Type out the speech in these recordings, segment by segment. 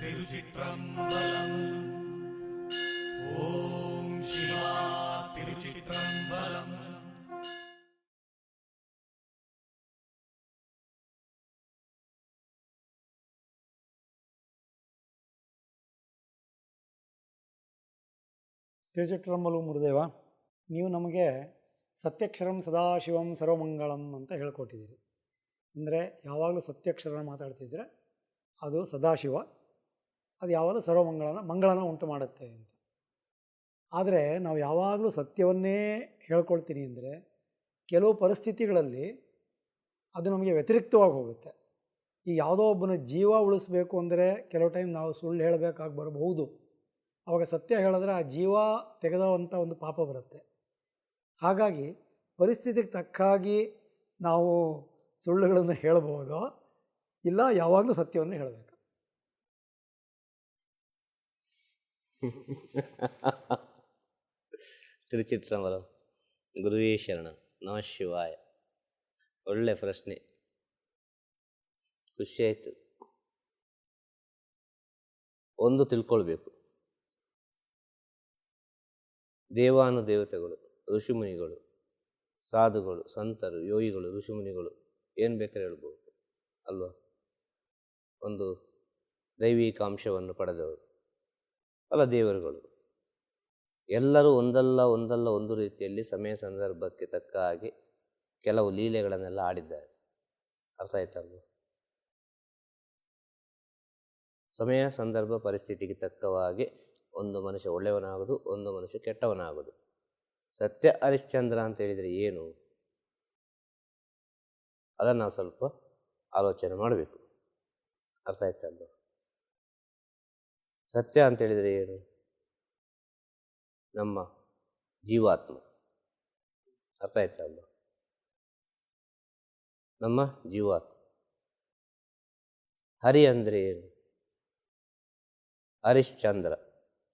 திருச்சிற்றம்பலம் ஓம் சிவா திருச்சிற்றம்பலம் ತಿರುಚಿಟ್ರಂಬಲು ಮುರುದೇವ ನೀವು ನಮಗೆ ಸತ್ಯಕ್ಷರಂ ಸದಾಶಿವಂ ಸರ್ವಮಂಗಳಂ ಅಂತ ಹೇಳ್ಕೊಟ್ಟಿದ್ದೀರಿ ಅಂದರೆ ಯಾವಾಗಲೂ ಸತ್ಯಕ್ಷರನ ಮಾತಾಡ್ತಿದ್ರೆ ಅದು ಸದಾಶಿವ ಅದು ಯಾವಾಗಲೂ ಸರ್ವಮಂಗಳನ ಮಂಗಳನ ಉಂಟು ಮಾಡುತ್ತೆ ಅಂತ. ಆದರೆ ನಾವು ಯಾವಾಗಲೂ ಸತ್ಯವನ್ನೇ ಹೇಳ್ಕೊಳ್ತೀನಿ ಅಂದರೆ ಕೆಲವು ಪರಿಸ್ಥಿತಿಗಳಲ್ಲಿ ಅದು ನಮಗೆ ವ್ಯತಿರಿಕ್ತವಾಗಿ ಹೋಗುತ್ತೆ. ಈ ಯಾವುದೋ ಒಬ್ಬನ ಜೀವ ಉಳಿಸ್ಬೇಕು ಅಂದರೆ ಕೆಲವು ಟೈಮ್ ನಾವು ಸುಳ್ಳು ಹೇಳಬೇಕಾಗಿ ಬರಬಹುದು. ಅವಾಗ ಸತ್ಯ ಹೇಳಿದ್ರೆ ಆ ಜೀವ ತೆಗೆದವಂಥ ಒಂದು ಪಾಪ ಬರುತ್ತೆ. ಹಾಗಾಗಿ ಪರಿಸ್ಥಿತಿಗೆ ತಕ್ಕಾಗಿ ನಾವು ಸುಳ್ಳುಗಳನ್ನು ಹೇಳ್ಬೋದು ಇಲ್ಲ ಯಾವಾಗಲೂ ಸತ್ಯವನ್ನು ಹೇಳಬೇಕು. ತಿರುಚಿಟ್ರಂಬಲಂ ಗುರುವೇ ಶರಣ ನಮಃ ಶಿವಾಯ ಒಳ್ಳೆ ಪ್ರಶ್ನೆ ಖುಷಿ ಆಯಿತು ಒಂದು ತಿಳ್ಕೊಳ್ಬೇಕು ದೇವಾನು ದೇವತೆಗಳು ಋಷಿಮುನಿಗಳು ಸಾಧುಗಳು ಸಂತರು ಯೋಗಿಗಳು ಋಷಿಮುನಿಗಳು ಏನು ಬೇಕಾದ್ರೆ ಹೇಳ್ಬೋದು ಅಲ್ವಾ ಒಂದು ದೈವಿಕಾಂಶವನ್ನು ಪಡೆದವರು ಅಲ್ಲ ದೇವರುಗಳು. ಎಲ್ಲರೂ ಒಂದಲ್ಲ ಒಂದಲ್ಲ ಒಂದು ರೀತಿಯಲ್ಲಿ ಸಮಯ ಸಂದರ್ಭಕ್ಕೆ ತಕ್ಕ ಹಾಗೆ ಕೆಲವು ಲೀಲೆಗಳನ್ನೆಲ್ಲ ಆಡಿದ್ದಾರೆ. ಅರ್ಥ ಆಯ್ತಲ್ವ ಸಮಯ ಸಂದರ್ಭ ಪರಿಸ್ಥಿತಿಗೆ ತಕ್ಕವಾಗಿ ಒಂದು ಮನುಷ್ಯ ಒಳ್ಳೆಯವನಾಗೋದು, ಒಂದು ಮನುಷ್ಯ ಕೆಟ್ಟವನಾಗೋದು. ಸತ್ಯ ಹರಿಶ್ಚಂದ್ರ ಅಂತ ಹೇಳಿದರೆ ಏನು? ಅದನ್ನು ನಾವು ಸ್ವಲ್ಪ ಆಲೋಚನೆ ಮಾಡಬೇಕು. ಅರ್ಥ ಆಯ್ತಲ್ವ ಸತ್ಯ ಅಂತ ಹೇಳಿದರೆ ಏನು? ನಮ್ಮ ಜೀವಾತ್ಮ. ಅರ್ಥ ಆಯ್ತಲ್ಲ ನಮ್ಮ ಜೀವಾತ್ಮ. ಹರಿ ಅಂದರೆ ಏನು? ಹರಿಶ್ಚಂದ್ರ.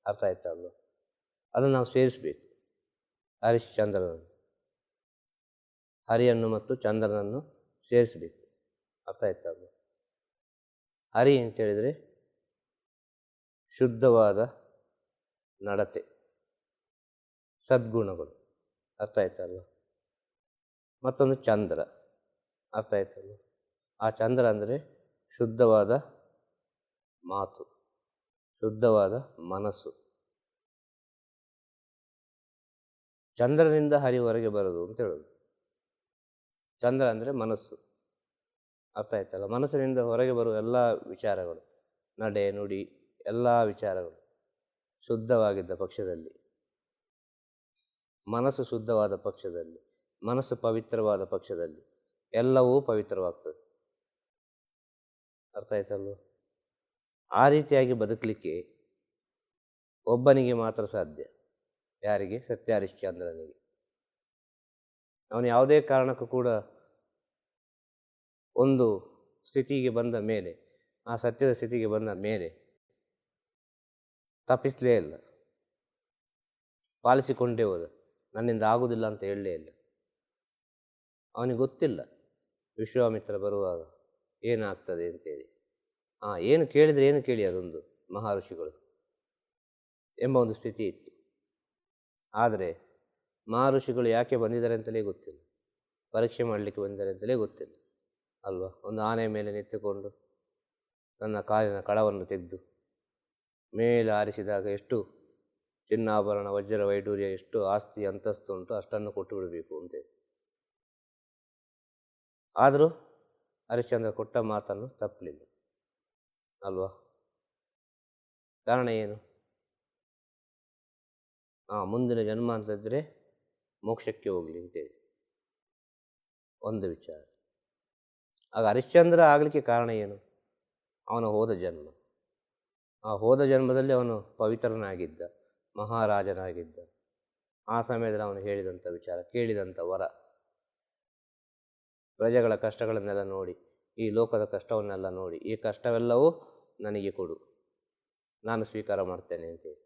ಅರ್ಥ ಆಯ್ತಲ್ಲ ಅದನ್ನು ನಾವು ಸೇರಿಸ್ಬೇಕು. ಹರಿಶ್ಚಂದ್ರನನ್ನು. ಹರಿಯನ್ನು ಮತ್ತು ಚಂದ್ರನನ್ನು ಸೇರಿಸಬೇಕು. ಅರ್ಥ ಆಯ್ತಲ್ಲ ಹರಿ ಅಂತ ಹೇಳಿದರೆ ಶುದ್ಧವಾದ ನಡತೆ. ಸದ್ಗುಣಗಳು. ಅರ್ಥ ಆಯ್ತಲ್ಲ? ಮತ್ತೊಂದು ಚಂದ್ರ. ಅರ್ಥ ಆಯ್ತಲ್ಲ? ಆ ಚಂದ್ರ ಅಂದರೆ ಶುದ್ಧವಾದ ಮಾತು. ಶುದ್ಧವಾದ ಮನಸ್ಸು. ಚಂದ್ರನಿಂದ ಹರಿ ಹೊರಗೆ ಬರೋದು ಅಂತ ಹೇಳೋದು. ಚಂದ್ರ ಅಂದರೆ ಮನಸ್ಸು. ಅರ್ಥ ಆಯ್ತಲ್ಲ? ಮನಸ್ಸಿನಿಂದ ಹೊರಗೆ ಬರುವ ಎಲ್ಲ ವಿಚಾರಗಳು. ನಡೆ, ನುಡಿ ಎಲ್ಲ ವಿಚಾರಗಳು ಶುದ್ಧವಾಗಿದ್ದ ಪಕ್ಷದಲ್ಲಿ, ಮನಸ್ಸು ಶುದ್ಧವಾದ ಪಕ್ಷದಲ್ಲಿ, ಮನಸ್ಸು ಪವಿತ್ರವಾದ ಪಕ್ಷದಲ್ಲಿ ಎಲ್ಲವೂ ಪವಿತ್ರವಾಗ್ತದೆ. ಅರ್ಥ ಆಯ್ತಲ್ವ? ಆ ರೀತಿಯಾಗಿ ಬದುಕಲಿಕ್ಕೆ ಒಬ್ಬನಿಗೆ ಮಾತ್ರ ಸಾಧ್ಯ. ಯಾರಿಗೆ? ಸತ್ಯ ಹರಿಶ್ಚಂದ್ರನಿಗೆ ಅವನು ಯಾವುದೇ ಕಾರಣಕ್ಕೂ ಕೂಡ ಒಂದು ಸ್ಥಿತಿಗೆ ಬಂದ ಮೇಲೆ, ಆ ಸತ್ಯದ ಸ್ಥಿತಿಗೆ ಬಂದ ಮೇಲೆ ತಪ್ಪಿಸಲೇ ಇಲ್ಲ. ಪಾಲಿಸಿಕೊಂಡೇ ಹೋದ. ನನ್ನಿಂದ ಆಗುವುದಿಲ್ಲ ಅಂತ ಹೇಳಲೇ ಇಲ್ಲ. ಅವನಿಗೆ ಗೊತ್ತಿಲ್ಲ. ವಿಶ್ವಾಮಿತ್ರ ಬರುವಾಗ ಏನಾಗ್ತದೆ ಅಂತೇಳಿ. ಹಾಂ ಏನು ಕೇಳಿದರೆ ಏನು ಕೇಳಿ ಅದೊಂದು ಮಹರ್ಷಿಗಳು ಎಂಬ ಒಂದು ಸ್ಥಿತಿ ಇತ್ತು. ಆದರೆ ಮಹರ್ಷಿಗಳು ಯಾಕೆ ಬಂದಿದ್ದಾರೆ ಅಂತಲೇ ಗೊತ್ತಿಲ್ಲ. ಪರೀಕ್ಷೆ ಮಾಡಲಿಕ್ಕೆ ಬಂದಿದ್ದಾರೆ ಅಂತಲೇ ಗೊತ್ತಿಲ್ಲ. ಅಲ್ವಾ? ಒಂದು ಆನೆ ಮೇಲೆ ನಿಂತುಕೊಂಡು ತನ್ನ ಕಾಲಿನ ಕಳವನ್ನು ತೆಗೆದು ಮೇಲೆ ಆರಿಸಿದಾಗ ಎಷ್ಟು ಚಿನ್ನಾಭರಣ, ವಜ್ರ ವೈಡೂರ್ಯ ಎಷ್ಟು ಆಸ್ತಿ, ಅಂತಸ್ತು ಉಂಟು ಅಷ್ಟನ್ನು ಕೊಟ್ಟು ಬಿಡಬೇಕು ಅಂತೇಳಿ ಆದರೂ ಹರಿಶ್ಚಂದ್ರ ಕೊಟ್ಟ ಮಾತನ್ನು ತಪ್ಪಲಿಲ್ಲ ಅಲ್ವಾ? ಕಾರಣ ಏನು? ಹಾಂ ಮುಂದಿನ ಜನ್ಮ ಅಂತಂದರೆ ಮೋಕ್ಷಕ್ಕೆ ಹೋಗಲಿ ಅಂತೇಳಿ. ಒಂದು ವಿಚಾರ. ಆಗ ಹರಿಶ್ಚಂದ್ರ ಆಗಲಿಕ್ಕೆ ಕಾರಣ ಏನು? ಅವನ ಹೋದ ಜನ್ಮ. ಆ ಹೋದ ಜನ್ಮದಲ್ಲಿ ಅವನು ಪವಿತ್ರನಾಗಿದ್ದ, ಮಹಾರಾಜನಾಗಿದ್ದ. ಆ ಸಮಯದಲ್ಲಿ ಅವನು ಹೇಳಿದಂಥ ವಿಚಾರ, ಕೇಳಿದಂಥ ವರ. ಪ್ರಜೆಗಳ ಕಷ್ಟಗಳನ್ನೆಲ್ಲ ನೋಡಿ, ಈ ಲೋಕದ ಕಷ್ಟವನ್ನೆಲ್ಲ ನೋಡಿ, ಈ ಕಷ್ಟವೆಲ್ಲವೂ ನನಗೆ ಕೊಡು, ನಾನು ಸ್ವೀಕಾರ ಮಾಡ್ತೇನೆ ಅಂತೇಳಿ.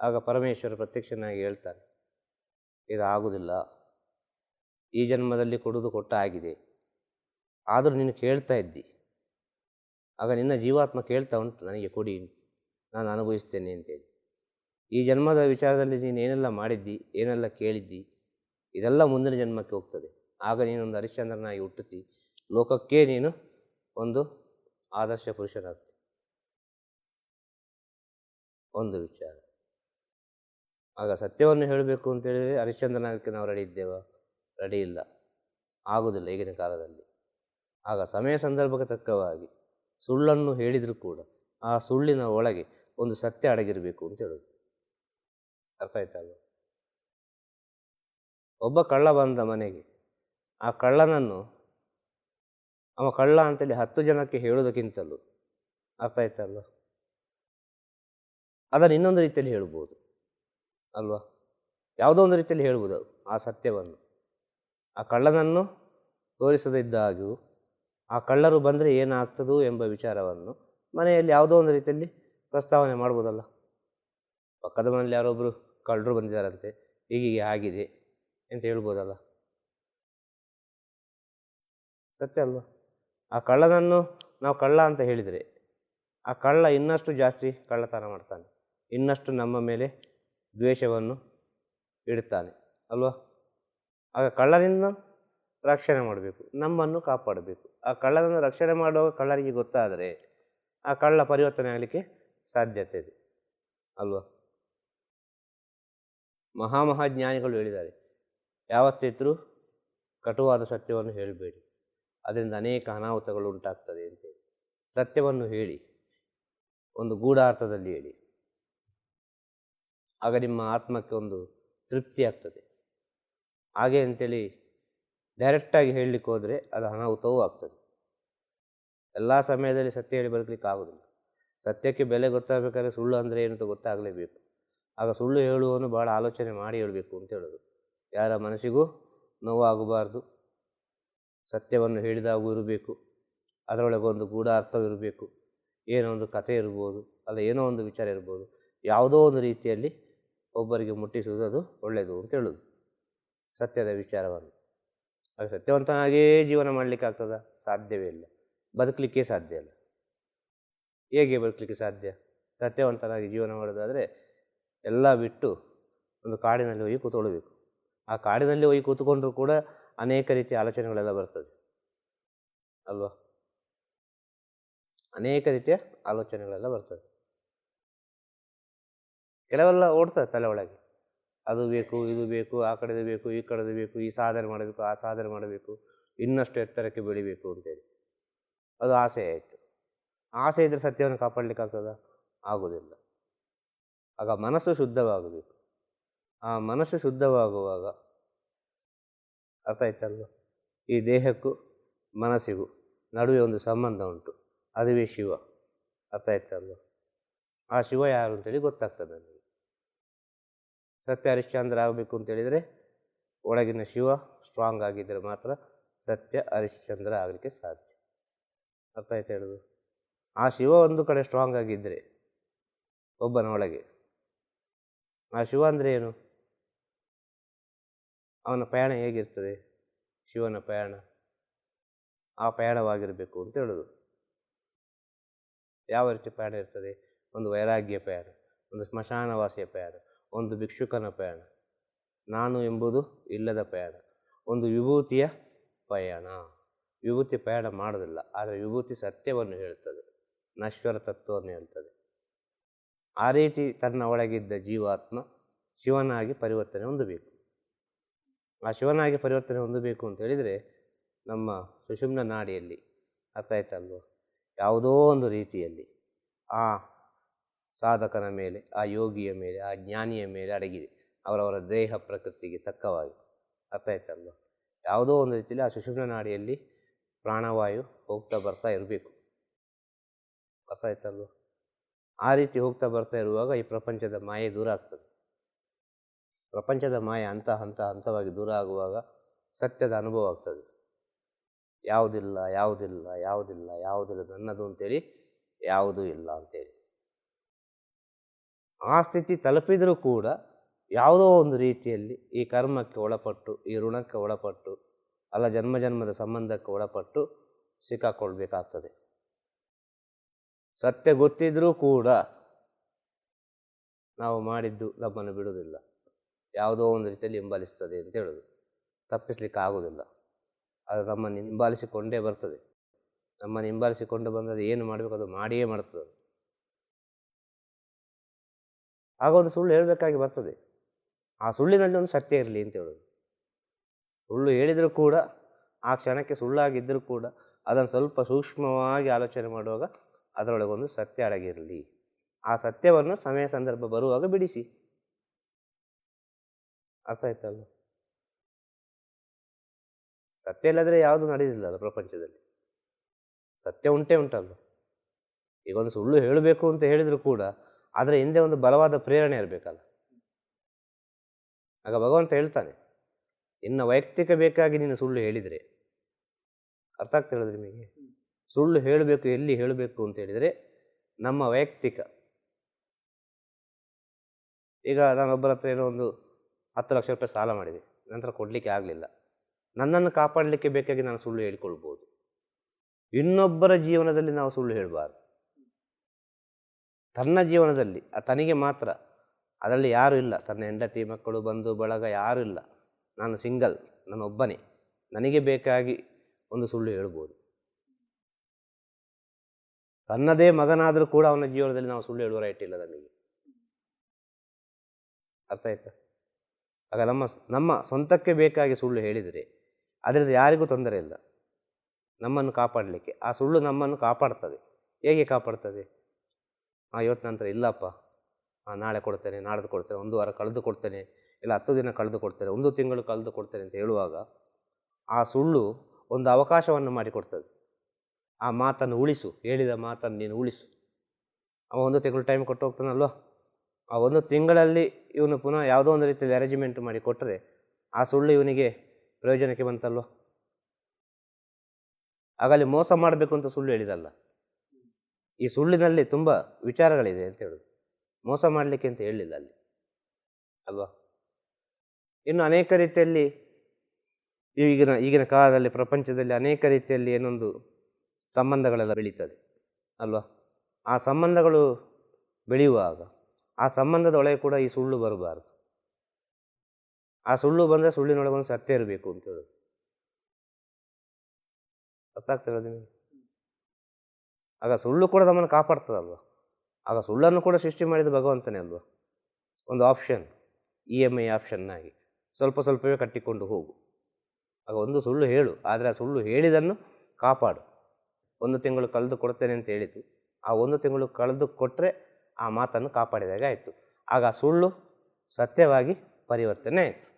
ಆಗ ಪರಮೇಶ್ವರ ಪ್ರತ್ಯಕ್ಷನಾಗಿ ಹೇಳ್ತಾನೆ ಇದು ಆಗುವುದಿಲ್ಲ ಈ ಜನ್ಮದಲ್ಲಿ ಕೊಡುವುದು ಕೊಟ್ಟ ಆಗಿದೆ ಆದರೂ ನೀನು ಕೇಳ್ತಾ ಇದ್ದಿ. ಆಗ ನಿನ್ನ ಜೀವಾತ್ಮ ಕೇಳ್ತಾ ಉಂಟು, ನನಗೆ ಕೊಡಿ, ನಾನು ಅನುಭವಿಸ್ತೇನೆ ಅಂತೇಳಿ ಈ ಜನ್ಮದ ವಿಚಾರದಲ್ಲಿ ನೀನು ಏನೆಲ್ಲ ಮಾಡಿದ್ದಿ, ಏನೆಲ್ಲ ಕೇಳಿದ್ದಿ, ಇದೆಲ್ಲ ಮುಂದಿನ ಜನ್ಮಕ್ಕೆ ಹೋಗ್ತದೆ. ಆಗ ನೀನೊಂದು ಹರಿಶ್ಚಂದ್ರನಾಗಿ ಹುಟ್ಟುತ್ತಿ, ಲೋಕಕ್ಕೆ ನೀನು ಒಂದು ಆದರ್ಶ ಪುರುಷನಾಗ್ತಿ. ಒಂದು ವಿಚಾರ. ಆಗ ಸತ್ಯವನ್ನು ಹೇಳಬೇಕು ಅಂತೇಳಿದರೆ ಹರಿಶ್ಚಂದ್ರನಾಗಕ್ಕೆ ನಾವು ರೆಡಿ ಇದ್ದೇವಾ? ರೆಡಿ ಇಲ್ಲ. ಆಗುವುದಿಲ್ಲ ಈಗಿನ ಕಾಲದಲ್ಲಿ. ಆಗ ಸಮಯ ಸಂದರ್ಭಕ್ಕೆ ತಕ್ಕವಾಗಿ ಸುಳ್ಳನ್ನು ಹೇಳಿದರೂ ಕೂಡ ಆ ಸುಳ್ಳಿನ ಒಳಗೆ ಒಂದು ಸತ್ಯ ಅಡಗಿರಬೇಕು ಅಂತ ಹೇಳೋದು. ಅರ್ಥ ಆಯ್ತಲ್ವ ಒಬ್ಬ ಕಳ್ಳ ಬಂದ ಮನೆಗೆ, ಆ ಕಳ್ಳನನ್ನು ಅವ ಕಳ್ಳ ಅಂತೇಳಿ ಹತ್ತು ಜನಕ್ಕೆ ಹೇಳೋದಕ್ಕಿಂತಲೂ ಅರ್ಥ ಆಯ್ತಲ್ವ ಅದನ್ನು ಇನ್ನೊಂದು ರೀತಿಯಲ್ಲಿ ಹೇಳ್ಬೋದು ಅಲ್ವಾ? ಯಾವುದೋ ಒಂದು ರೀತಿಯಲ್ಲಿ ಹೇಳ್ಬೋದು ಆ ಸತ್ಯವನ್ನು. ಆ ಕಳ್ಳನನ್ನು ತೋರಿಸದಿದ್ದಾಗ್ಯೂ ಆ ಕಳ್ಳರು ಬಂದರೆ ಏನಾಗ್ತದೋ ಎಂಬ ವಿಚಾರವನ್ನು ಮನೆಯಲ್ಲಿ ಯಾವುದೋ ಒಂದು ರೀತಿಯಲ್ಲಿ ಪ್ರಸ್ತಾವನೆ ಮಾಡ್ಬೋದಲ್ಲ. ಪಕ್ಕದ ಮನೆಯಲ್ಲಿ ಯಾರೊಬ್ಬರು ಕಳ್ಳರು ಬಂದಿದ್ದಾರಂತೆ ಹೀಗೀಗೆ ಆಗಿದೆ ಅಂತ ಹೇಳ್ಬೋದಲ್ಲ. ಸತ್ಯ ಅಲ್ವಾ? ಆ ಕಳ್ಳನನ್ನು ನಾವು ಕಳ್ಳ ಅಂತ ಹೇಳಿದರೆ ಆ ಕಳ್ಳ ಇನ್ನಷ್ಟು ಜಾಸ್ತಿ ಕಳ್ಳತನ ಮಾಡ್ತಾನೆ. ಇನ್ನಷ್ಟು ನಮ್ಮ ಮೇಲೆ ದ್ವೇಷವನ್ನು ಇಡ್ತಾನೆ ಅಲ್ವಾ? ಆಗ ಕಳ್ಳನಿಂದ ರಕ್ಷಣೆ ಮಾಡಬೇಕು, ನಮ್ಮನ್ನು ಕಾಪಾಡಬೇಕು. ಆ ಕಳ್ಳನನ್ನು ರಕ್ಷಣೆ ಮಾಡುವಾಗ ಕಳ್ಳರಿಗೆ ಗೊತ್ತಾದರೆ ಆ ಕಳ್ಳ ಪರಿವರ್ತನೆ ಆಗಲಿಕ್ಕೆ ಸಾಧ್ಯತೆ ಇದೆ. ಅಲ್ವಾ? ಮಹಾಮಹಾಜ್ಞಾನಿಗಳು ಹೇಳಿದ್ದಾರೆ ಯಾವತ್ತಿದ್ರೂ ಕಟುವಾದ ಸತ್ಯವನ್ನು ಹೇಳಬೇಡಿ. ಅದರಿಂದ ಅನೇಕ ಅನಾಹುತಗಳು ಉಂಟಾಗ್ತದೆ ಅಂತೇಳಿ ಸತ್ಯವನ್ನು ಹೇಳಿ, ಒಂದು ಗೂಢಾರ್ಥದಲ್ಲಿ ಹೇಳಿ. ಆಗ ನಿಮ್ಮ ಆತ್ಮಕ್ಕೆ ಒಂದು ತೃಪ್ತಿ ಆಗ್ತದೆ. ಹಾಗೆ ಅಂತೇಳಿ ಡೈರೆಕ್ಟಾಗಿ ಹೇಳಲಿಕ್ಕೆ ಹೋದರೆ ಅದು ಅನಾಹುತವೂ ಆಗ್ತದೆ. ಎಲ್ಲ ಸಮಯದಲ್ಲಿ ಸತ್ಯ ಹೇಳಿ ಬದುಕಲಿಕ್ಕೆ ಆಗೋದಿಲ್ಲ. ಸತ್ಯಕ್ಕೆ ಬೆಲೆ ಗೊತ್ತಾಗಬೇಕಾದ್ರೆ ಸುಳ್ಳು ಅಂದರೆ ಏನು ಅಂತ ಗೊತ್ತಾಗಲೇಬೇಕು. ಆಗ ಸುಳ್ಳು ಹೇಳುವನು ಭಾಳ ಆಲೋಚನೆ ಮಾಡಿ ಹೇಳಬೇಕು ಅಂತ ಹೇಳೋದು. ಯಾರ ಮನಸ್ಸಿಗೂ ನೋವಾಗಬಾರ್ದು. ಸತ್ಯವನ್ನು ಹೇಳಿದಾಗೂ ಇರಬೇಕು. ಅದರೊಳಗೆ ಒಂದು ಗೂಢಾರ್ಥವಿರಬೇಕು ಏನೋ ಒಂದು ಕಥೆ ಇರ್ಬೋದು, ಅಲ್ಲ ಏನೋ ಒಂದು ವಿಚಾರ ಇರ್ಬೋದು. ಯಾವುದೋ ಒಂದು ರೀತಿಯಲ್ಲಿ ಒಬ್ಬರಿಗೆ ಮುಟ್ಟಿಸುವುದು ಅದು ಒಳ್ಳೆಯದು ಅಂತ ಹೇಳೋದು. ಸತ್ಯದ ವಿಚಾರವನ್ನು. ಆಗ ಸತ್ಯವಂತನಾಗೇ ಜೀವನ ಮಾಡಲಿಕ್ಕೆ ಆಗ್ತದ? ಸಾಧ್ಯವೇ ಇಲ್ಲ. ಬದುಕಲಿಕ್ಕೆ ಸಾಧ್ಯ ಇಲ್ಲ. ಹೇಗೆ ಬದುಕಲಿಕ್ಕೆ ಸಾಧ್ಯ? ಸತ್ಯವಂತನಾಗಿ ಜೀವನ ಮಾಡೋದಾದರೆ ಎಲ್ಲ ಬಿಟ್ಟು ಒಂದು ಕಾಡಿನಲ್ಲಿ ಹೋಗಿ ಕೂತ್ಕೊಳ್ಬೇಕು. ಆ ಕಾಡಿನಲ್ಲಿ ಹೋಗಿ ಕೂತ್ಕೊಂಡ್ರೂ ಕೂಡ ಅನೇಕ ರೀತಿಯ ಆಲೋಚನೆಗಳೆಲ್ಲ ಬರ್ತದೆ. ಅಲ್ವಾ? ಅನೇಕ ರೀತಿಯ ಆಲೋಚನೆಗಳೆಲ್ಲ ಬರ್ತದೆ. ಕೆಲವೆಲ್ಲ ಓಡ್ತದೆ ತಲೆ ಒಳಗೆ. ಅದು ಬೇಕು, ಇದು ಬೇಕು, ಆ ಕಡೆದು ಬೇಕು, ಈ ಕಡೆದು ಬೇಕು, ಈ ಸಾಧನೆ ಮಾಡಬೇಕು, ಆ ಸಾಧನೆ ಮಾಡಬೇಕು, ಇನ್ನಷ್ಟು ಎತ್ತರಕ್ಕೆ ಬೆಳಿಬೇಕು ಅಂತೇಳಿ. ಅದು ಆಸೆ ಆಯಿತು. ಆಸೆ ಇದ್ದರೆ ಸತ್ಯವನ್ನು ಕಾಪಾಡಲಿಕ್ಕಾಗ್ತದ ಆಗೋದಿಲ್ಲ. ಆಗ ಮನಸ್ಸು ಶುದ್ಧವಾಗಬೇಕು. ಆ ಮನಸ್ಸು ಶುದ್ಧವಾಗುವಾಗ ಅರ್ಥ ಆಯ್ತಲ್ವ? ಈ ದೇಹಕ್ಕೂ ಮನಸ್ಸಿಗೂ ನಡುವೆ ಒಂದು ಸಂಬಂಧ ಉಂಟು. ಅದುವೇ ಶಿವ. ಅರ್ಥ ಆಯ್ತಲ್ವ? ಆ ಶಿವ ಯಾರು ಅಂತೇಳಿ ಗೊತ್ತಾಗ್ತದೆ ನನಗೆ. ಸತ್ಯ ಹರಿಶ್ಚಂದ್ರ ಆಗಬೇಕು ಅಂತೇಳಿದರೆ ಒಳಗಿನ ಶಿವ ಸ್ಟ್ರಾಂಗ್ ಆಗಿದ್ದರೆ ಮಾತ್ರ ಸತ್ಯ ಹರಿಶ್ಚಂದ್ರ ಆಗಲಿಕ್ಕೆ ಸಾಧ್ಯ. ಅರ್ಥ ಆಯ್ತು ಹೇಳೋದು? ಆ ಶಿವ ಒಂದು ಕಡೆ ಸ್ಟ್ರಾಂಗ್ ಆಗಿದ್ದರೆ ಒಬ್ಬನ ಒಳಗೆ. ಆ ಶಿವ ಅಂದರೆ ಏನು? ಅವನ ಪ್ರಯಾಣ ಹೇಗಿರ್ತದೆ? ಶಿವನ ಪ್ರಯಾಣ ಆ ಪಯಣವಾಗಿರಬೇಕು ಅಂತ ಹೇಳೋದು. ಯಾವ ರೀತಿ ಪ್ರಯಾಣ ಇರ್ತದೆ? ಒಂದು ವೈರಾಗ್ಯ ಪಯಣ, ಒಂದು ಸ್ಮಶಾನವಾಸಿಯ ಪಯಣ ಒಂದು ಭಿಕ್ಷುಕನ ಪಯಣ. ನಾನು ಎಂಬುದು ಇಲ್ಲದ ಪಯಣ. ಒಂದು ವಿಭೂತಿಯ ಪಯಣ. ವಿಭೂತಿ ಪಯಣ ಮಾಡೋದಿಲ್ಲ ಆದರೆ ವಿಭೂತಿ ಸತ್ಯವನ್ನು ಹೇಳ್ತದೆ ನಶ್ವರ ತತ್ವವನ್ನು ಹೇಳ್ತದೆ ಆ ರೀತಿ ತನ್ನ ಒಳಗಿದ್ದ ಜೀವಾತ್ಮ ಶಿವನಾಗಿ ಪರಿವರ್ತನೆ ಹೊಂದಬೇಕು. ಆ ಶಿವನಾಗಿ ಪರಿವರ್ತನೆ ಹೊಂದಬೇಕು ಅಂತ ಹೇಳಿದರೆ ನಮ್ಮ ಸುಷುಮ್ನ ನಾಡಿಯಲ್ಲಿ ಅರ್ಥ ಆಯ್ತಲ್ವ? ಯಾವುದೋ ಒಂದು ರೀತಿಯಲ್ಲಿ ಆ ಸಾಧಕನ ಮೇಲೆ, ಆ ಯೋಗಿಯ ಮೇಲೆ, ಆ ಜ್ಞಾನಿಯ ಮೇಲೆ ಅಡಗಿದೆ. ಅವರವರ ದೇಹ ಪ್ರಕೃತಿಗೆ ತಕ್ಕವಾಗಿ. ಅರ್ಥ ಆಯ್ತಲ್ವ? ಯಾವುದೋ ಒಂದು ರೀತಿಯಲ್ಲಿ ಆ ಸುಷುಮ್ನ ನಾಡಿಯಲ್ಲಿ ಪ್ರಾಣವಾಯು ಹೋಗ್ತಾ ಬರ್ತಾ ಇರಬೇಕು. ಅರ್ಥ ಆಯ್ತಲ್ವ? ಆ ರೀತಿ ಹೋಗ್ತಾ ಬರ್ತಾ ಇರುವಾಗ ಈ ಪ್ರಪಂಚದ ಮಾಯೆ ದೂರ ಆಗ್ತದೆ. ಪ್ರಪಂಚದ ಮಾಯೆ ಹಂತ ಹಂತ ಹಂತವಾಗಿ ದೂರ ಆಗುವಾಗ ಸತ್ಯದ ಅನುಭವ ಆಗ್ತದೆ. ಯಾವುದಿಲ್ಲ ಯಾವುದಿಲ್ಲ ಯಾವುದಿಲ್ಲ ಯಾವುದಿಲ್ಲ ನನ್ನದು ಅಂತೇಳಿ ಯಾವುದೂ ಇಲ್ಲ ಅಂತೇಳಿ. ಆ ಸ್ಥಿತಿ ತಲುಪಿದರೂ ಕೂಡ ಯಾವುದೋ ಒಂದು ರೀತಿಯಲ್ಲಿ ಈ ಕರ್ಮಕ್ಕೆ ಒಳಪಟ್ಟು, ಈ ಋಣಕ್ಕೆ ಒಳಪಟ್ಟು, ಅಲ್ಲ ಜನ್ಮ ಜನ್ಮದ ಸಂಬಂಧಕ್ಕೆ ಒಳಪಟ್ಟು ಸಿಕ್ಕಾಕೊಳ್ಬೇಕಾಗ್ತದೆ. ಸತ್ಯ ಗೊತ್ತಿದ್ರೂ ಕೂಡ ನಾವು ಮಾಡಿದ್ದು ನಮ್ಮನ್ನು ಬಿಡುವುದಿಲ್ಲ. ಯಾವುದೋ ಒಂದು ರೀತಿಯಲ್ಲಿ ಹಿಂಬಾಲಿಸ್ತದೆ ಅಂತ ಹೇಳೋದು. ತಪ್ಪಿಸ್ಲಿಕ್ಕೆ ಆಗೋದಿಲ್ಲ ಅದು ನಮ್ಮನ್ನು ಹಿಂಬಾಲಿಸಿಕೊಂಡೇ ಬರ್ತದೆ. ನಮ್ಮನ್ನು ಹಿಂಬಾಲಿಸಿಕೊಂಡು ಬಂದದ್ದು ಏನು ಮಾಡಬೇಕು ಅದು ಮಾಡಿಯೇ ಮಾಡ್ತದೆ. ಆಗ ಒಂದು ಸುಳ್ಳು ಹೇಳಬೇಕಾಗಿ ಬರ್ತದೆ. ಆ ಸುಳ್ಳಿನಲ್ಲಿ ಒಂದು ಸತ್ಯ ಇರಲಿ ಅಂತ ಹೇಳೋದು. ಸುಳ್ಳು ಹೇಳಿದರೂ ಕೂಡ, ಆ ಕ್ಷಣಕ್ಕೆ ಸುಳ್ಳಾಗಿದ್ದರೂ ಕೂಡ, ಅದನ್ನು ಸ್ವಲ್ಪ ಸೂಕ್ಷ್ಮವಾಗಿ ಆಲೋಚನೆ ಮಾಡುವಾಗ ಅದರೊಳಗೊಂದು ಸತ್ಯ ಅಡಗಿರಲಿ. ಆ ಸತ್ಯವನ್ನು ಸಮಯ ಸಂದರ್ಭ ಬರುವಾಗ ಬಿಡಿಸಿ. ಅರ್ಥ ಆಯ್ತಲ್ಲ ಸತ್ಯ ಇಲ್ಲದ್ರೆ ಯಾವುದು ನಡೆಯೋದಿಲ್ಲಲ್ಲ ಪ್ರಪಂಚದಲ್ಲಿ. ಸತ್ಯ ಉಂಟೇ ಉಂಟಲ್ಲ ಈಗ ಒಂದು ಸುಳ್ಳು ಹೇಳಬೇಕು ಅಂತ ಹೇಳಿದರೂ ಕೂಡ ಅದರ ಹಿಂದೆ ಒಂದು ಬಲವಾದ ಪ್ರೇರಣೆ ಇರಬೇಕಲ್ಲ. ಆಗ ಭಗವಂತ ಹೇಳ್ತಾನೆ, ನಿನ್ನ ವೈಯಕ್ತಿಕ ಬೇಕಾಗಿ ನೀನು ಸುಳ್ಳು ಹೇಳಿದರೆ. ಅರ್ಥ ಆಗ್ತಾ ಹೇಳಿದ್ರೆ ನಿಮಗೆ? ಸುಳ್ಳು ಹೇಳಬೇಕು, ಎಲ್ಲಿ ಹೇಳಬೇಕು ಅಂತ ಹೇಳಿದರೆ ನಮ್ಮ ವೈಯಕ್ತಿಕ. ಈಗ ನಾನು ಒಬ್ಬರ ಹತ್ರ ಏನೋ ಒಂದು ಹತ್ತು ಲಕ್ಷ ರೂಪಾಯಿ ಸಾಲ ಮಾಡಿದೆ, ನಂತರ ಕೊಡಲಿಕ್ಕೆ ಆಗಲಿಲ್ಲ. ನನ್ನನ್ನು ಕಾಪಾಡಲಿಕ್ಕೆ ಬೇಕಾಗಿ ನಾನು ಸುಳ್ಳು ಹೇಳಿಕೊಳ್ಬೋದು. ಇನ್ನೊಬ್ಬರ ಜೀವನದಲ್ಲಿ ನಾವು ಸುಳ್ಳು ಹೇಳಬಾರ್ದು. ತನ್ನ ಜೀವನದಲ್ಲಿ ತನಗೆ ಮಾತ್ರ. ಅದರಲ್ಲಿ ಯಾರೂ ಇಲ್ಲ. ತನ್ನ ಹೆಂಡತಿ, ಮಕ್ಕಳು, ಬಂಧು, ಬಳಗ ಯಾರೂ ಇಲ್ಲ. ನಾನು ಸಿಂಗಲ್, ನಾನು ಒಬ್ಬನೇ. ನನಗೆ ಬೇಕಾಗಿ ಒಂದು ಸುಳ್ಳು ಹೇಳ್ಬೋದು. ತನ್ನದೇ ಮಗನಾದರೂ ಕೂಡ ಅವನ ಜೀವನದಲ್ಲಿ ನಾವು ಸುಳ್ಳು ಹೇಳುವ ರೈಟ್ ಇಲ್ಲ ನಮಗೆ ಅರ್ಥ ಆಯ್ತಾ? ಆಗ ನಮ್ಮ ನಮ್ಮ ಸ್ವಂತಕ್ಕೆ ಬೇಕಾಗಿ ಸುಳ್ಳು ಹೇಳಿದರೆ ಅದರಿಂದ ಯಾರಿಗೂ ತೊಂದರೆ ಇಲ್ಲ. ನಮ್ಮನ್ನು ಕಾಪಾಡಲಿಕ್ಕೆ. ಆ ಸುಳ್ಳು ನಮ್ಮನ್ನು ಕಾಪಾಡ್ತದೆ. ಹೇಗೆ ಕಾಪಾಡ್ತದೆ? ಆ ಇವತ್ತು ನಂತರ ಇಲ್ಲಪ್ಪ ಹಾಂ ನಾಳೆ ಕೊಡ್ತೇನೆ, ನಾಡ್ದು ಕೊಡ್ತೇನೆ, ಒಂದು ವಾರ ಕಳೆದು ಕೊಡ್ತೇನೆ, ಇಲ್ಲ ಹತ್ತು ದಿನ ಕಳೆದು ಕೊಡ್ತೇನೆ, ಒಂದು ತಿಂಗಳು ಕಳೆದು ಕೊಡ್ತೇನೆ ಅಂತ ಹೇಳುವಾಗ ಆ ಸುಳ್ಳು ಒಂದು ಅವಕಾಶವನ್ನು ಮಾಡಿಕೊಡ್ತದೆ. ಆ ಮಾತನ್ನು ಉಳಿಸು, ಹೇಳಿದ ಮಾತನ್ನು ನೀನು ಉಳಿಸು. ಅವ ಒಂದು ತಿಂಗಳು ಟೈಮ್ ಕೊಟ್ಟು ಹೋಗ್ತಾನಲ್ವ? ಆ ಒಂದು ತಿಂಗಳಲ್ಲಿ ಇವನು ಪುನಃ ಯಾವುದೋ ಒಂದು ರೀತಿಯಲ್ಲಿ ಅರೇಂಜ್ಮೆಂಟ್ ಮಾಡಿ ಕೊಟ್ಟರೆ ಆ ಸುಳ್ಳು ಇವನಿಗೆ ಪ್ರಯೋಜನಕ್ಕೆ ಬಂತಲ್ವ? ಆಗಲಿ ಮೋಸ ಮಾಡಬೇಕು ಅಂತ ಸುಳ್ಳು ಹೇಳಿದಲ್ಲ. ಈ ಸುಳ್ಳಿನಲ್ಲಿ ತುಂಬ ವಿಚಾರಗಳಿದೆ ಅಂತ ಹೇಳೋದು. ಮೋಸ ಮಾಡಲಿಕ್ಕೆ ಅಂತ ಹೇಳಲಿಲ್ಲ ಅಲ್ಲಿ. ಅಲ್ವಾ? ಇನ್ನು ಅನೇಕ ರೀತಿಯಲ್ಲಿ ಈಗಿನ ಈಗಿನ ಕಾಲದಲ್ಲಿ, ಪ್ರಪಂಚದಲ್ಲಿ ಅನೇಕ ರೀತಿಯಲ್ಲಿ ಏನೊಂದು ಸಂಬಂಧಗಳೆಲ್ಲ ಬೆಳೀತದೆ. ಅಲ್ವಾ? ಆ ಸಂಬಂಧಗಳು ಬೆಳೆಯುವಾಗ, ಆ ಸಂಬಂಧದ ಒಳಗೆ ಕೂಡ ಈ ಸುಳ್ಳು ಬರಬಾರ್ದು. ಆ ಸುಳ್ಳು ಬಂದರೆ ಸುಳ್ಳಿನೊಳಗೊಂದು ಸತ್ಯ ಇರಬೇಕು ಅಂತ ಹೇಳೋದು. ಅರ್ಥ ಆಗ್ತಿರೋದು ನಿಮಗೆ? ಆಗ ಸುಳ್ಳು ಕೂಡ ನಮ್ಮನ್ನು ಕಾಪಾಡ್ತದಲ್ವ? ಆಗ ಸುಳ್ಳನ್ನು ಕೂಡ ಸೃಷ್ಟಿ ಮಾಡಿದ ಭಗವಂತನೇ ಅಲ್ವ? ಒಂದು ಆಪ್ಷನ್ ಇ ಎಂ ಐ ಆಪ್ಷನ್ನಾಗಿ ಸ್ವಲ್ಪ ಸ್ವಲ್ಪವೇ ಕಟ್ಟಿಕೊಂಡು ಹೋಗು. ಆಗ ಒಂದು ಸುಳ್ಳು ಹೇಳು, ಆದರೆ ಆ ಸುಳ್ಳು ಹೇಳಿದನ್ನು ಕಾಪಾಡು. ಒಂದು ತಿಂಗಳು ಕಳೆದು ಕೊಡ್ತೇನೆ ಅಂತ ಹೇಳಿತು. ಆ ಒಂದು ತಿಂಗಳು ಕಳೆದು ಕೊಟ್ಟರೆ ಆ ಮಾತನ್ನು ಕಾಪಾಡಿದಾಗ ಆಯಿತು. ಆಗ ಆ ಸುಳ್ಳು ಸತ್ಯವಾಗಿ ಪರಿವರ್ತನೆ ಆಯಿತು.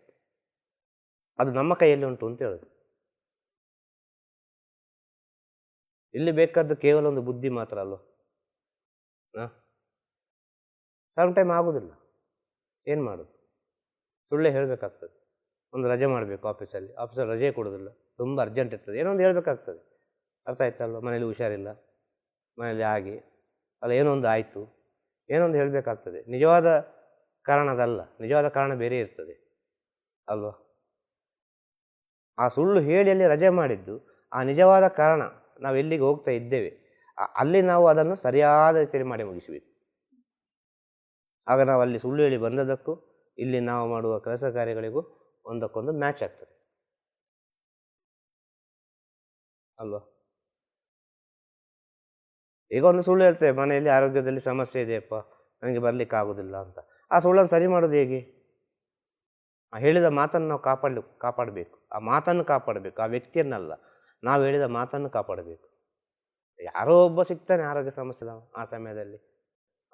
ಅದು ನಮ್ಮ ಕೈಯಲ್ಲಿ ಉಂಟು ಅಂತ ಹೇಳೋದು. ಇಲ್ಲಿ ಬೇಕಾದ್ದು ಕೇವಲ ಒಂದು ಬುದ್ಧಿ ಮಾತ್ರ ಅಲ್ವ? ಹಾಂ? ಸಮ್ ಟೈಮ್ ಆಗೋದಿಲ್ಲ. ಏನು ಮಾಡೋದು? ಸುಳ್ಳೆ ಹೇಳಬೇಕಾಗ್ತದೆ. ಒಂದು ರಜೆ ಮಾಡಬೇಕು ಆಫೀಸಲ್ಲಿ ಆಫೀಸಲ್ಲಿ ರಜೆ ಕೊಡೋದಿಲ್ಲ. ತುಂಬ ಅರ್ಜೆಂಟ್ ಇರ್ತದೆ. ಏನೋ ಒಂದು ಹೇಳಬೇಕಾಗ್ತದೆ. ಅರ್ಥ ಆಯ್ತಲ್ವ ಮನೇಲಿ ಹುಷಾರಿಲ್ಲ. ಮನೇಲಿ ಆಗಿ ಅಲ್ಲ, ಏನೋ ಒಂದು ಆಯಿತು. ಏನೋ ಒಂದು ಹೇಳಬೇಕಾಗ್ತದೆ. ನಿಜವಾದ ಕಾರಣ ಅದಲ್ಲ. ನಿಜವಾದ ಕಾರಣ ಬೇರೆ ಇರ್ತದೆ. ಅಲ್ವಾ? ಆ ಸುಳ್ಳು ಹೇಳಿ ಅಲ್ಲಿ ರಜೆ ಮಾಡಿದ್ದು ಆ ನಿಜವಾದ ಕಾರಣ. ನಾವು ಎಲ್ಲಿಗೆ ಹೋಗ್ತಾ ಇದ್ದೇವೆ ಅಲ್ಲಿ ನಾವು ಅದನ್ನು ಸರಿಯಾದ ರೀತಿಯಲ್ಲಿ ಮಾಡಿ ಮುಗಿಸಬೇಕು. ಆಗ ನಾವು ಅಲ್ಲಿ ಸುಳ್ಳು ಹೇಳಿ ಬಂದದಕ್ಕೂ ಇಲ್ಲಿ ನಾವು ಮಾಡುವ ಕೆಲಸ ಕಾರ್ಯಗಳಿಗೂ ಒಂದಕ್ಕೊಂದು ಮ್ಯಾಚ್ ಆಗ್ತದೆ. ಅಲ್ವಾ? ಈಗ ಒಂದು ಸುಳ್ಳು ಹೇಳ್ತೇವೆ, ಮನೆಯಲ್ಲಿ ಆರೋಗ್ಯದಲ್ಲಿ ಸಮಸ್ಯೆ ಇದೆಯಪ್ಪ, ನನಗೆ ಬರಲಿಕ್ಕೆ ಆಗೋದಿಲ್ಲ ಅಂತ. ಆ ಸುಳ್ಳನ್ನು ಸರಿ ಮಾಡೋದು ಹೇಗೆ? ಆ ಹೇಳಿದ ಮಾತನ್ನು ನಾವು ಕಾಪಾಡಲಿ ಕಾಪಾಡಬೇಕು. ಆ ಮಾತನ್ನು ಕಾಪಾಡಬೇಕು, ಆ ವ್ಯಕ್ತಿಯನ್ನಲ್ಲ. ನಾವು ಹೇಳಿದ ಮಾತನ್ನು ಕಾಪಾಡಬೇಕು. ಯಾರೋ ಒಬ್ಬ ಸಿಗ್ತಾನೆ ಆರೋಗ್ಯ ಸಮಸ್ಯೆ ಆ ಸಮಯದಲ್ಲಿ.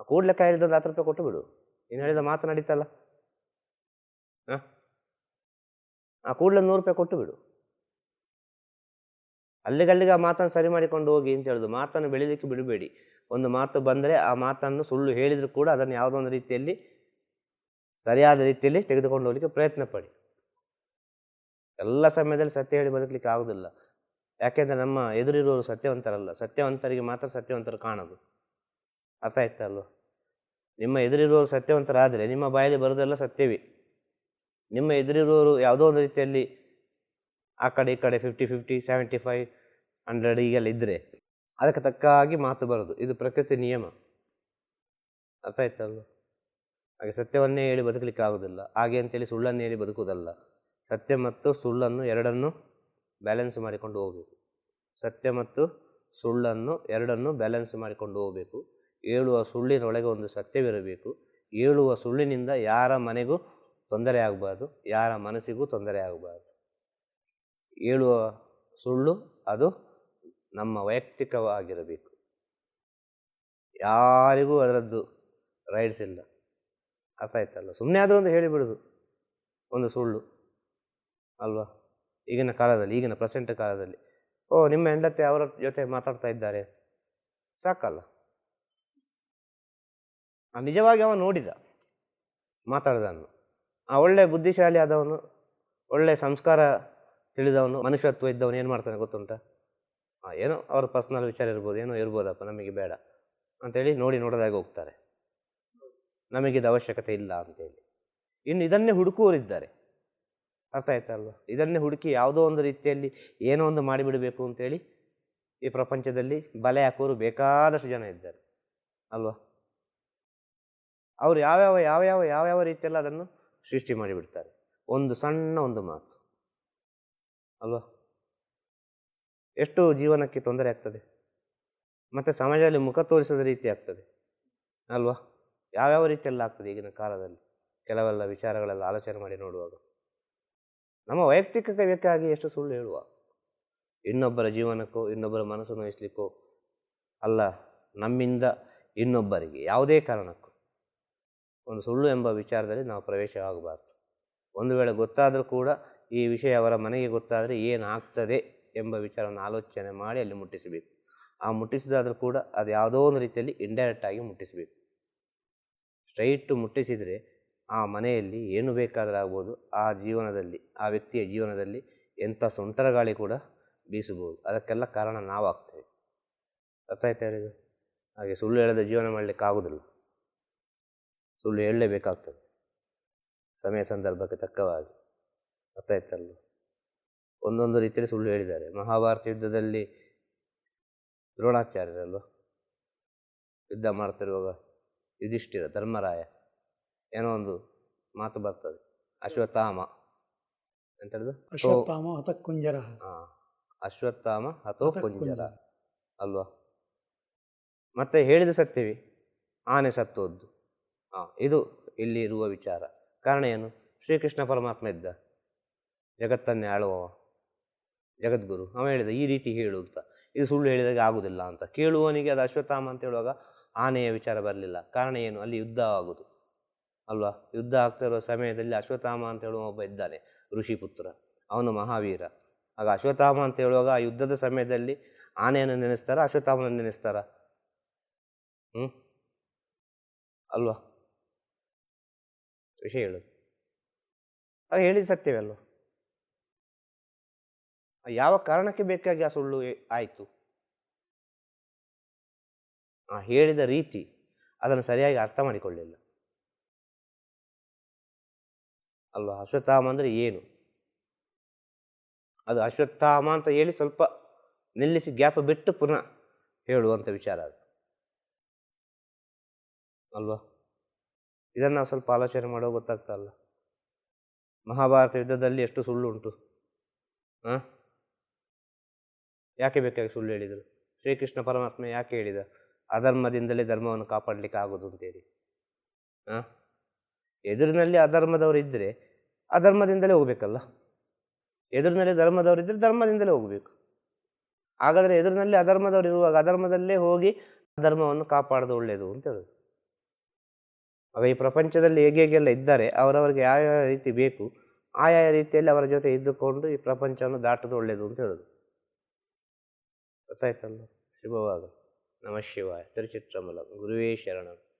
ಕೂಡಲೇ ಕಾಯಿಲಿದ್ದು ಒಂದು ಹತ್ತು ರೂಪಾಯಿ ಕೊಟ್ಟು ಬಿಡು. ನೀನು ಹೇಳಿದ ಮಾತು ನಡೀತಲ್ಲ. ಹಾಂ? ಆ ಕೂಡಲೇ ನೂರು ರೂಪಾಯಿ ಕೊಟ್ಟು ಬಿಡು. ಅಲ್ಲಿಗಲ್ಲಿಗೆ ಆ ಮಾತನ್ನು ಸರಿ ಮಾಡಿಕೊಂಡು ಹೋಗಿ ಅಂತ ಹೇಳೋದು. ಮಾತನ್ನು ಬೆಳೀಲಿಕ್ಕೆ ಬಿಡಬೇಡಿ. ಒಂದು ಮಾತು ಬಂದರೆ ಆ ಮಾತನ್ನು ಸುಳ್ಳು ಹೇಳಿದರೂ ಕೂಡ ಅದನ್ನು ಯಾವುದೋ ಒಂದು ರೀತಿಯಲ್ಲಿ ಸರಿಯಾದ ರೀತಿಯಲ್ಲಿ ತೆಗೆದುಕೊಂಡು ಹೋಗಲಿಕ್ಕೆ ಪ್ರಯತ್ನ ಪಡಿ. ಎಲ್ಲ ಸಮಯದಲ್ಲಿ ಸತ್ಯ ಹೇಳಿ ಬದುಕಲಿಕ್ಕೆ ಆಗೋದಿಲ್ಲ. ಯಾಕೆಂದರೆ ನಮ್ಮ ಎದುರಿರುವವರು ಸತ್ಯವಂತರಲ್ಲ. ಸತ್ಯವಂತರಿಗೆ ಮಾತ್ರ ಸತ್ಯವಂತರು ಕಾಣೋದು. ಅರ್ಥ ಆಯ್ತಲ್ವ ನಿಮ್ಮ ಎದುರಿರುವವರು ಸತ್ಯವಂತರಾದರೆ ನಿಮ್ಮ ಬಾಯಲ್ಲಿ ಬರೋದೆಲ್ಲ ಸತ್ಯವೇ. ನಿಮ್ಮ ಎದುರಿರುವವರು ಯಾವುದೋ ಒಂದು ರೀತಿಯಲ್ಲಿ ಆ ಕಡೆ ಈ ಕಡೆ fifty fifty seventy five hundred ಈಗೆಲ್ಲ ಇದ್ದರೆ ಅದಕ್ಕೆ ತಕ್ಕ ಹಾಗೆ ಮಾತು ಬರೋದು. ಇದು ಪ್ರಕೃತಿ ನಿಯಮ. ಅರ್ಥ ಆಯ್ತಲ್ಲ ಹಾಗೆ ಸತ್ಯವನ್ನೇ ಹೇಳಿ ಬದುಕಲಿಕ್ಕೆ ಆಗೋದಿಲ್ಲ. ಹಾಗೆ ಅಂತೇಳಿ ಸುಳ್ಳನ್ನು ಹೇಳಿ ಬದುಕುವುದಲ್ಲ ಸತ್ಯ ಮತ್ತು ಸುಳ್ಳನ್ನು ಎರಡನ್ನು ಬ್ಯಾಲೆನ್ಸ್ ಮಾಡಿಕೊಂಡು ಹೋಗಬೇಕು. ಸತ್ಯ ಮತ್ತು ಸುಳ್ಳನ್ನು, ಎರಡನ್ನು ಬ್ಯಾಲೆನ್ಸ್ ಮಾಡಿಕೊಂಡು ಹೋಗಬೇಕು. ಹೇಳುವ ಸುಳ್ಳಿನೊಳಗೆ ಒಂದು ಸತ್ಯವಿರಬೇಕು. ಹೇಳುವ ಸುಳ್ಳಿನಿಂದ ಯಾರ ಮನೆಗೂ ತೊಂದರೆ ಆಗಬಾರ್ದು, ಯಾರ ಮನಸ್ಸಿಗೂ ತೊಂದರೆ ಆಗಬಾರ್ದು. ಹೇಳುವ ಸುಳ್ಳು ಅದು ನಮ್ಮ ವೈಯಕ್ತಿಕವಾಗಿರಬೇಕು. ಯಾರಿಗೂ ಅದರದ್ದು ರೈಡ್ಸ್ ಇಲ್ಲ. ಅರ್ಥ ಆಯ್ತಲ್ಲ? ಸುಮ್ಮನೆ ಆದರೂ ಒಂದು ಹೇಳಿಬಿಡೋದು, ಒಂದು ಸುಳ್ಳು. ಅಲ್ವಾ? ಈಗಿನ ಕಾಲದಲ್ಲಿ, ಈಗಿನ ಪ್ರೆಸೆಂಟ್ ಕಾಲದಲ್ಲಿ. ಓ, ನಿಮ್ಮ ಹೆಂಡತಿ ಅವರ ಜೊತೆ ಮಾತಾಡ್ತಾ ಇದ್ದಾರೆ. ಸಾಕಲ್ಲ. ನಿಜವಾಗಿ ಅವ ನೋಡಿದ ಮಾತಾಡಿದನ್ನು ಆ ಒಳ್ಳೆ ಬುದ್ಧಿಶಾಲಿ ಆದವನು, ಒಳ್ಳೆ ಸಂಸ್ಕಾರ ತಿಳಿದವನು, ಮನುಷ್ಯತ್ವ ಇದ್ದವನು ಏನು ಮಾಡ್ತಾನೆ ಗೊತ್ತುಂಟ? ಏನೋ ಅವ್ರ ಪರ್ಸ್ನಲ್ ವಿಚಾರ ಇರ್ಬೋದು, ಏನೋ ಇರ್ಬೋದಪ್ಪ, ನಮಗೆ ಬೇಡ ಅಂತೇಳಿ ನೋಡಿ ನೋಡೋದಾಗಿ ಹೋಗ್ತಾರೆ. ನಮಗಿದು ಅವಶ್ಯಕತೆ ಇಲ್ಲ ಅಂತೇಳಿ. ಇನ್ನು ಇದನ್ನೇ ಹುಡುಕುವವರಿದ್ದಾರೆ. ಅರ್ಥ ಆಯ್ತಲ್ವ ಇದನ್ನೇ ಹುಡುಕಿ ಯಾವುದೋ ಒಂದು ರೀತಿಯಲ್ಲಿ ಏನೋ ಒಂದು ಮಾಡಿಬಿಡಬೇಕು ಅಂತೇಳಿ ಈ ಪ್ರಪಂಚದಲ್ಲಿ ಬಲೆ ಹಾಕೋರು ಬೇಕಾದಷ್ಟು ಜನ ಇದ್ದಾರೆ. ಅಲ್ವಾ? ಅವರು ಯಾವ್ಯಾವ ಯಾವ್ಯಾವ ಯಾವ್ಯಾವ ರೀತಿಯಲ್ಲಿ ಅದನ್ನು ಸೃಷ್ಟಿ ಮಾಡಿಬಿಡ್ತಾರೆ? ಒಂದು ಸಣ್ಣ ಒಂದು ಮಾತು. ಅಲ್ವಾ? ಎಷ್ಟು ಜೀವನಕ್ಕೆ ತೊಂದರೆ ಆಗ್ತದೆ? ಮತ್ತು ಸಮಾಜದಲ್ಲಿ ಮುಖ ತೋರಿಸದ ರೀತಿ ಆಗ್ತದೆ. ಅಲ್ವಾ? ಯಾವ್ಯಾವ ರೀತಿಯೆಲ್ಲ ಆಗ್ತದೆ ಈಗಿನ ಕಾಲದಲ್ಲಿ? ಕೆಲವೆಲ್ಲ ವಿಚಾರಗಳೆಲ್ಲ ಆಲೋಚನೆ ಮಾಡಿ ನೋಡುವಾಗ. ನಮ್ಮ ವೈಯಕ್ತಿಕ ಕವ್ಯಕ್ಕಾಗಿ ಎಷ್ಟು ಸುಳ್ಳು ಹೇಳುವ. ಇನ್ನೊಬ್ಬರ ಜೀವನಕ್ಕೋ, ಇನ್ನೊಬ್ಬರ ಮನಸ್ಸು ನೋಯಿಸ್ಲಿಕ್ಕೋ ಅಲ್ಲ, ನಮ್ಮಿಂದ ಇನ್ನೊಬ್ಬರಿಗೆ ಯಾವುದೇ ಕಾರಣಕ್ಕೂ ಒಂದು ಸುಳ್ಳು ಎಂಬ ವಿಚಾರದಲ್ಲಿ ನಾವು ಪ್ರವೇಶವಾಗಬಾರ್ದು ಒಂದು ವೇಳೆ ಗೊತ್ತಾದರೂ ಕೂಡ ಈ ವಿಷಯ ಅವರ ಮನೆಗೆ ಗೊತ್ತಾದರೆ ಏನಾಗ್ತದೆ ಎಂಬ ವಿಚಾರವನ್ನು ಆಲೋಚನೆ ಮಾಡಿ ಅಲ್ಲಿ ಮುಟ್ಟಿಸಬೇಕು. ಆ ಮುಟ್ಟಿಸಿದಾದರೂ ಕೂಡ ಅದು ಯಾವುದೋ ಒಂದು ರೀತಿಯಲ್ಲಿ ಇಂಡೈರೆಕ್ಟಾಗಿ ಮುಟ್ಟಿಸಬೇಕು. ಸ್ಟ್ರೈಟು ಮುಟ್ಟಿಸಿದರೆ ಆ ಮನೆಯಲ್ಲಿ ಏನು ಬೇಕಾದರೂ ಆಗ್ಬೋದು ಆ ಜೀವನದಲ್ಲಿ, ಆ ವ್ಯಕ್ತಿಯ ಜೀವನದಲ್ಲಿ ಎಂಥ ಸುಂಟರ ಗಾಳಿ ಕೂಡ ಬೀಸಬಹುದು. ಅದಕ್ಕೆಲ್ಲ ಕಾರಣ ನಾವಾಗ್ತೇವೆ. ಅರ್ಥ ಆಯ್ತಾ ಹಾಗೆ ಸುಳ್ಳು ಹೇಳದೆ ಜೀವನ ಮಾಡಲಿಕ್ಕೆ ಆಗೋದಿಲ್ಲ. ಸುಳ್ಳು ಹೇಳಲೇಬೇಕಾಗ್ತದೆ. ಸಮಯ ಸಂದರ್ಭಕ್ಕೆ ತಕ್ಕವಾಗಿ. ಅರ್ಥ ಆಯ್ತಲ್ಲ ಒಂದೊಂದು ರೀತಿಯಲ್ಲಿ ಸುಳ್ಳು ಹೇಳಿದ್ದಾರೆ. ಮಹಾಭಾರತ ಯುದ್ಧದಲ್ಲಿ ದ್ರೋಣಾಚಾರ್ಯರಲ್ವ? ಯುದ್ಧ ಮಾಡ್ತಿರುವಾಗ ಯುಧಿಷ್ಠಿರ, ಧರ್ಮರಾಯ ಏನೋ ಒಂದು ಮಾತು ಬರ್ತದೆ. ಅಶ್ವತ್ಥಾಮ. ಅಂತ ಹೇಳಿದ್ರು ಅಶ್ವತ್ಥಾಮ ಹತ ಕುಂಜರ ಅಶ್ವತ್ಥಾಮ ಹತೋ ಕುಂಜರ. ಅಲ್ವಾ? ಮತ್ತೆ ಹೇಳಿದ ಸತ್ಯವೇ ಆನೆ ಸತ್ತೋದ್ದು. ಹಾ ಇದು ಇಲ್ಲಿ ಇರುವ ವಿಚಾರ. ಕಾರಣ ಏನು? ಶ್ರೀಕೃಷ್ಣ ಪರಮಾತ್ಮ ಇದ್ದ. ಜಗತ್ತನ್ನೇ ಆಳುವವ. ಜಗದ್ಗುರು. ಅವ ಹೇಳಿದ ಈ ರೀತಿ ಹೇಳು ಅಂತ. ಇದು ಸುಳ್ಳು ಹೇಳಿದಾಗ ಆಗುದಿಲ್ಲ ಅಂತ. ಕೇಳುವವನಿಗೆ ಅದು ಅಶ್ವತ್ಥಾಮ ಅಂತ ಹೇಳುವಾಗ ಆನೆಯ ವಿಚಾರ ಬರಲಿಲ್ಲ. ಕಾರಣ ಏನು? ಅಲ್ಲಿ ಯುದ್ಧ ಆಗುವುದು ಅಲ್ವಾ? ಯುದ್ಧ ಆಗ್ತಾ ಇರೋ ಸಮಯದಲ್ಲಿ ಅಶ್ವತ್ಥಾಮ ಅಂತ ಹೇಳುವ ಒಬ್ಬ ಇದ್ದಾನೆ ಋಷಿಪುತ್ರ ಅವನು ಮಹಾವೀರ. ಆಗ ಅಶ್ವತ್ಥಾಮ ಅಂತ ಹೇಳುವಾಗ ಆ ಯುದ್ಧದ ಸಮಯದಲ್ಲಿ ಆನೆಯನ್ನು ನೆನೆಸ್ತಾರ, ಅಶ್ವತ್ಥಾಮನ ನೆನೆಸ್ತಾರ? ಹ್ಞೂ ಅಲ್ವಾ? ವಿಷಯ ಹೇಳೋದು ಆಗ ಹೇಳಿದ ಸತ್ಯವೇ ಯಾವ ಕಾರಣಕ್ಕೆ ಬೇಕಾಗಿ ಆ ಸುಳ್ಳು ಆಯಿತು? ಆ ಹೇಳಿದ ರೀತಿ ಅದನ್ನು ಸರಿಯಾಗಿ ಅರ್ಥ ಮಾಡಿಕೊಳ್ಳಿಲ್ಲ ಅಲ್ವಾ? ಅಶ್ವತ್ಥಾಮ ಅಂದರೆ ಏನು? ಅದು ಅಶ್ವತ್ಥಾಮ ಅಂತ ಹೇಳಿ ಸ್ವಲ್ಪ ನಿಲ್ಲಿಸಿ ಗ್ಯಾಪ್ ಬಿಟ್ಟು ಪುನಃ ಹೇಳುವಂಥ ವಿಚಾರ ಅದು. ಅಲ್ವಾ? ಇದನ್ನು ನಾವು ಸ್ವಲ್ಪ ಆಲೋಚನೆ ಮಾಡೋ ಗೊತ್ತಾಗ್ತಾ ಅಲ್ಲ ಮಹಾಭಾರತ ಯುದ್ಧದಲ್ಲಿ ಎಷ್ಟು ಸುಳ್ಳು ಉಂಟು ಹಾಂ? ಯಾಕೆ ಬೇಕಾಗಿ ಸುಳ್ಳು ಹೇಳಿದರು? ಶ್ರೀಕೃಷ್ಣ ಪರಮಾತ್ಮ ಯಾಕೆ ಹೇಳಿದ? ಅಧರ್ಮದಿಂದಲೇ ಧರ್ಮವನ್ನು ಕಾಪಾಡಲಿಕ್ಕೆ ಆಗೋದು ಅಂತೇಳಿ. ಹಾಂ? ಎದುರಿನಲ್ಲಿ ಅಧರ್ಮದವರು ಇದ್ದರೆ ಅಧರ್ಮದಿಂದಲೇ ಹೋಗಬೇಕಲ್ಲ? ಎದುರಿನಲ್ಲಿ ಧರ್ಮದವರು ಇದ್ದರೆ ಧರ್ಮದಿಂದಲೇ ಹೋಗಬೇಕು. ಹಾಗಾದರೆ ಎದುರಿನಲ್ಲಿ ಅಧರ್ಮದವರು ಇರುವಾಗ ಅಧರ್ಮದಲ್ಲೇ ಹೋಗಿ ಧರ್ಮವನ್ನು ಕಾಪಾಡೋದು ಒಳ್ಳೆಯದು ಅಂತ ಹೇಳೋದು. ಆಗ ಈ ಪ್ರಪಂಚದಲ್ಲಿ ಹೇಗೆ ಹೇಗೆಲ್ಲ ಇದ್ದಾರೆ, ಅವರವರಿಗೆ ಯಾವ ಯಾವ ರೀತಿ ಬೇಕು ಆಯಾ ರೀತಿಯಲ್ಲಿ ಅವರ ಜೊತೆ ಇದ್ದುಕೊಂಡು ಈ ಪ್ರಪಂಚವನ್ನು ದಾಟೋದು ಒಳ್ಳೆಯದು ಅಂತ ಹೇಳೋದು. ಗೊತ್ತಾಯ್ತಲ್ಲ? ಶುಭವಾಗ ನಮಃ ಶಿವಾಯ. ತಿರುಚಿತ್ರಮಲ. ಗುರುವೇ ಶರಣಂ.